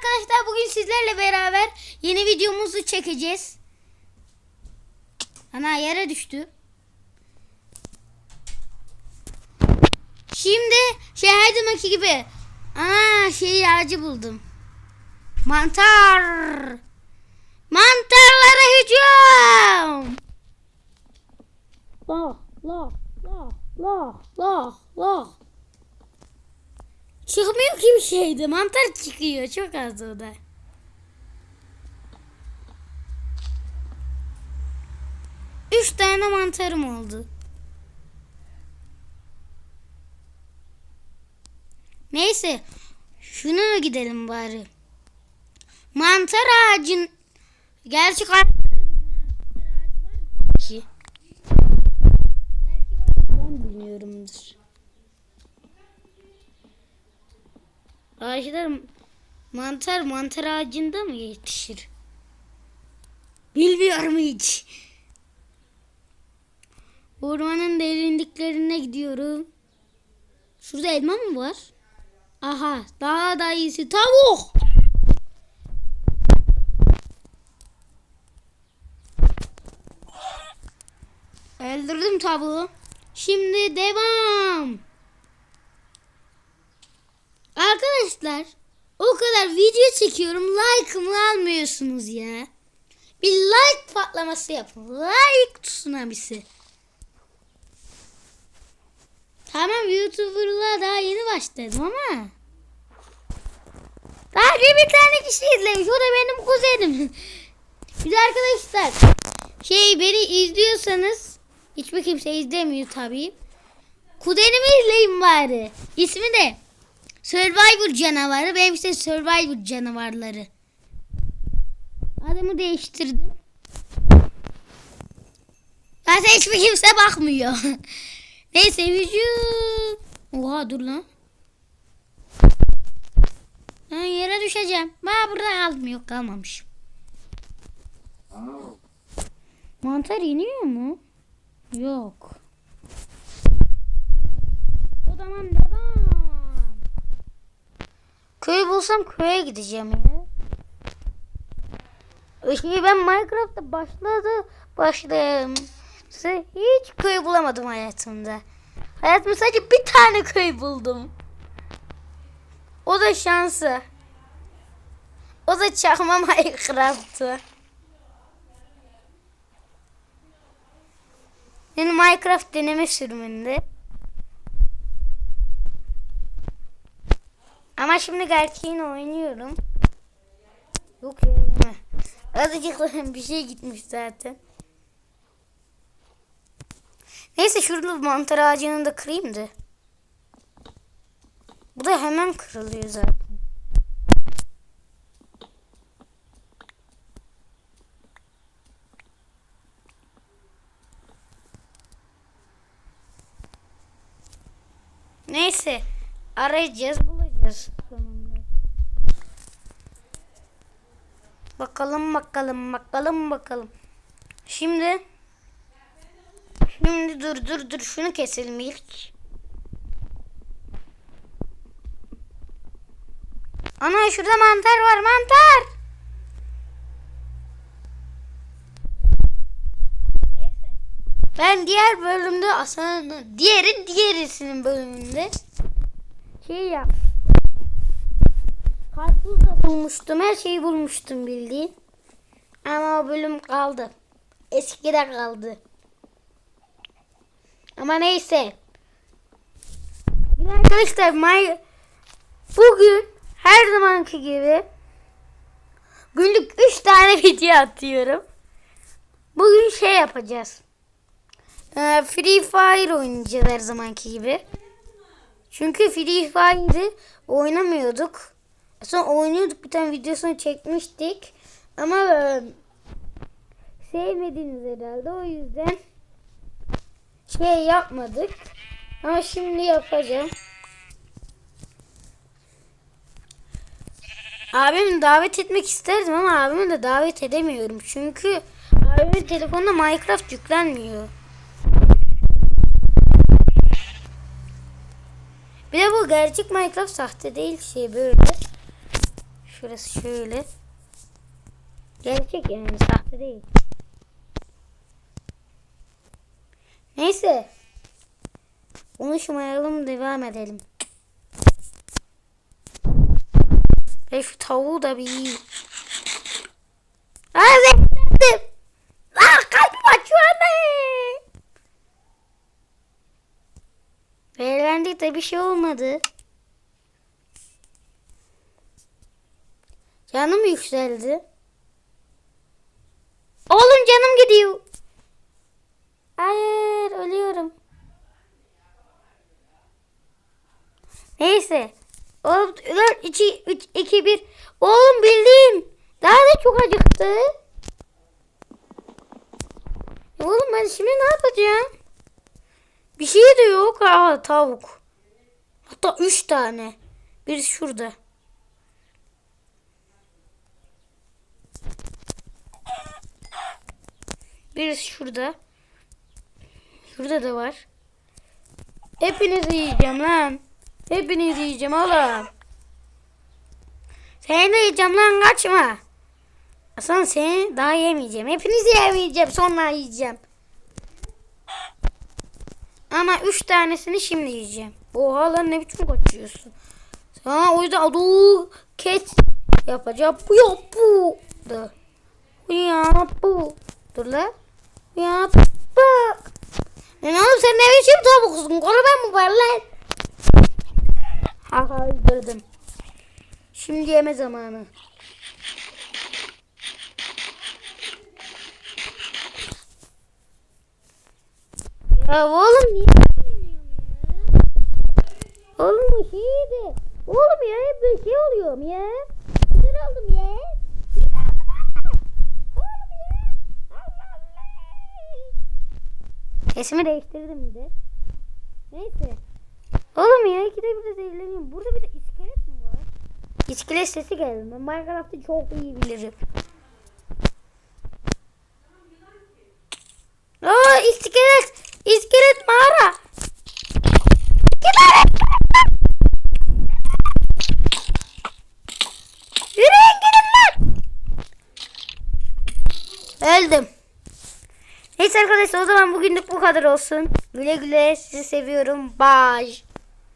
arkadaşlar bugün sizlerle beraber yeni videomuzu çekeceğiz. Ana yere düştü. Şimdi şey her zamanki gibi. Ana şey ağacı buldum. Mantar. Mantarlara hücum. La la la la la la. Çıkmıyor ki bir şeydi. Mantar çıkıyor. Çok az o da. Üç tane mantarım oldu. Neyse. Şuna gidelim bari. Mantar ağacın Gerçi kar- Ki. Belki var, ben bilmiyorumdur. Ağaçlar mantar mantar ağacında mı yetişir? Bilmiyorum hiç. Ormanın derinliklerine gidiyorum. Şurada elma mı var? Aha daha da iyisi tavuk. Öldürdüm tavuğu. Şimdi devam. Arkadaşlar o kadar video çekiyorum like'ımı almıyorsunuz ya. Bir like patlaması yapın. Like tsunamisi. Tamam YouTuber'lığa daha yeni başladım ama. Daha bir tane kişi izlemiş. O da benim kuzenim. Bir de arkadaşlar şey beni izliyorsanız hiçbir kimse izlemiyor tabii. Kuzenimi izleyin bari. İsmi de Survivor canavarı. Benim işte Survivor canavarları. Adımı değiştirdim. Zaten hiçbir kimse bakmıyor. Neyse vücut. Oha dur lan. Ha, yere düşeceğim. Ben burada kaldım. Yok kalmamışım. Mantar iniyor mu? Yok. O zaman devam. Köy bulsam köye gideceğim ya. Şimdi ben Minecraft'ta başladı başladım. Hiç köy bulamadım hayatımda. Hayatımda sadece bir tane köy buldum. O da şansı. O da çakma Minecraft'tı. Yani Minecraft deneme sürümünde. Ama şimdi gerçeğini oynuyorum. Yok ya yeme. Azıcık bir şey gitmiş zaten. Neyse şurada mantar ağacını da kırayım da. Bu da hemen kırılıyor zaten. Neyse arayacağız sonunda. Bakalım bakalım bakalım bakalım. Şimdi Şimdi dur dur dur şunu keselim ilk. Ana şurada mantar var mantar. Ben diğer bölümde aslında diğerin diğerisinin bölümünde şey yap. Karpuz da bulmuştum. Her şeyi bulmuştum bildiğin. Ama o bölüm kaldı. Eskide kaldı. Ama neyse. Arkadaşlar my, bugün her zamanki gibi günlük 3 tane video atıyorum. Bugün şey yapacağız. Ee, Free Fire oynayacağız her zamanki gibi. Çünkü Free Fire'ı oynamıyorduk. Sonra oynuyorduk bir tane videosunu çekmiştik. Ama e, sevmediniz herhalde o yüzden şey yapmadık. Ama şimdi yapacağım. Abimi davet etmek isterdim ama abimi de davet edemiyorum. Çünkü abimin telefonunda Minecraft yüklenmiyor. Bir de bu gerçek Minecraft sahte değil şey böyle. Şurası şöyle. Gerçek yani sahte değil. Neyse. Konuşmayalım devam edelim. Ve şu tavuğu da bir yiyeyim. Aa zehirlendim. Kalbim açıyor anne. Zehirlendik de bir şey olmadı. Canım yükseldi. Oğlum canım gidiyor. Hayır ölüyorum. Neyse. Oğlum 4, 2, 3, 2, 1. Oğlum bildim. Daha da çok acıktı. Oğlum ben şimdi ne yapacağım? Bir şey de yok. Aa tavuk. Hatta 3 tane. Biri şurada. Birisi şurada. Şurada da var. Hepinizi yiyeceğim lan. Hepinizi yiyeceğim oğlum. Seni de yiyeceğim lan kaçma. Aslan seni daha yemeyeceğim. Hepinizi yemeyeceğim sonra yiyeceğim. Ama üç tanesini şimdi yiyeceğim. Oha lan ne biçim kaçıyorsun. Sana o yüzden adı ket yapacağım. Bu yap bu. Da. Bu yap bu. Dur lan. Yap bu. Lan oğlum sen ne biçim tavuksun? Koru ben mi var lan? Ha ha öldürdüm. Şimdi yeme zamanı. Ya oğlum niye ya? Oğlum bu şeydi. Oğlum ya hep bir şey oluyorum ya. Sinir oldum ya. Sesimi değiştirdim de. Neyse. Oğlum ya ikide bir de zehirleniyorum. Burada bir de iskelet mi var? İskelet sesi geldi. Ben Minecraft'ı çok iyi bilirim. Aa iskelet! İskelet mağara! İskelet! Yürüyün gidin lan! Öldüm. Neyse arkadaşlar o zaman bugünlük bu kadar olsun. Güle güle sizi seviyorum. Bye.